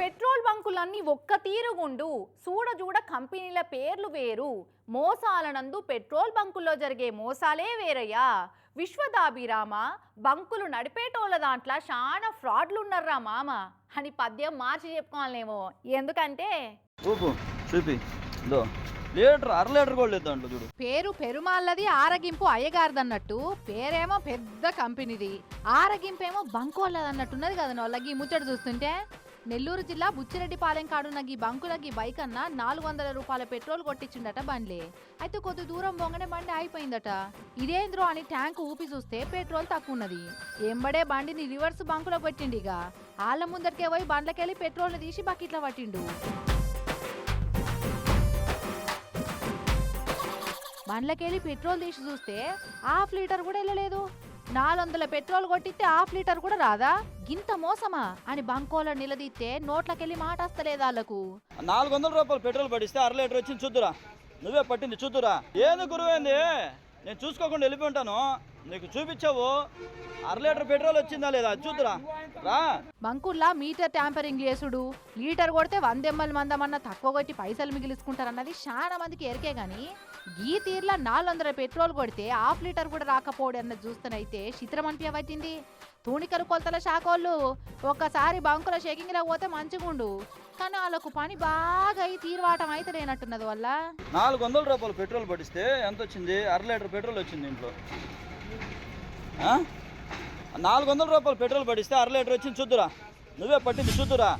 Petrol బంకులన్నీ ఒక్క తీరుగుండు. చూడ చూడ కంపెనీల పేర్లు వేరు. మోసాలనందు పెట్రోల్ బంకుల్లో జరిగే మోసాలే వేరయ్యా. విశ్వదాభిరామ బంకులు నడిపేటోళ్ళ దాంట్లో చాలా ఫ్రాడ్లు ఉన్నారా మామ. అని పద్యం మార్చి చెప్పుకోవాలేమో ఎందుకంటే? ఊపు చూపి. దో లీటర్ అర లీటర్ కూడా లేదు దాంట్లో చూడు. పేరు పెరుమాళ్ళది ఆరగింపు అయ్యగారిదన్నట్టు. పేరేమో పెద్ద కంపెనీది. ఆరగింపేమో బంకోళ్ళది అన్నట్టున్నది కదా నోళ్ళకి ముచ్చట చూస్తుంటే? నెల్లూరు జిల్లా బుచ్చిరెడ్డిపాలెం కాడున్న ఈ బంకులకి బైక్ అన్న నాలుగు వందల రూపాయల పెట్రోల్ కొట్టించిండట బండ్లే. అయితే కొద్ది దూరం బొంగనే బండి అయిపోయిందట ఇదేంద్రో అని ట్యాంక్ ఊపి చూస్తే పెట్రోల్ తక్కువ ఉన్నది ఎంబడే బండిని రివర్స్ బంకులో పెట్టిండిగా. ఆళ్ళ ముందరికే పోయి బండ్లకెళ్ళి పెట్రోల్ తీసి బకెట్లో పట్టిండు. బండ్లకెళ్ళి పెట్రోల్ తీసి చూస్తే హాఫ్ లీటర్ కూడా వెళ్ళలేదు. నాలుగు వందల పెట్రోల్ కొట్టిస్తే హాఫ్ లీటర్ కూడా రాదా? గింత మోసమా? అని బంకోలో నిలదీస్తే నోట్లకెళ్ళి మాట వస్తలేదు వాళ్ళకు నాలుగు వందల రూపాయలు పెట్రోల్ పడిస్తే అర లీటర్ వచ్చింది చూద్దురా. నువ్వే పట్టింది చూద్దురా. ఏది గురువైంది నేను చూసుకోకుండా వెళ్ళిపోయి ఉంటాను. నీకు చూపించావు. అర లీటర్ పెట్రోల్ వచ్చిందా లేదా? చూద్దురా. రా. బంకుల్లా మీటర్ ట్యాంపరింగ్ చేసుడు. లీటర్ కొడితే వంద ఎంఎల్ మందమన్న తక్కువ కొట్టి పైసలు మిగిలిసుకుంటారన్నది చాలా మందికి ఎరికే గాని ఈ తీర్లా నాలుగు వందల పెట్రోల్ కొడితే హాఫ్ లీటర్ కూడా రాకపోడు అన్నది చూస్తేనైతే చిత్రం అనిపించబట్టింది తూణికలు కొలతల శాఖోళ్ళు ఒక్కసారి బంకుల షేకింగ్లో పోతే మంచిగుండు. కానీ వాళ్ళకు పని బాగా అయి తీరువాటం అయితే లేనట్టున్నది వల్ల. నాలుగు వందల రూపాయలు పెట్రోల్ పడిస్తే ఎంత వచ్చింది? అర లీటర్ పెట్రోల్ వచ్చింది ఇంట్లో. ఆ? నాలుగు వందల రూపాయలు పెట్రోల్ పడిస్తే అర లీటర్ వచ్చింది చూద్దురా. నువ్వే పట్టింది చూద్దురా.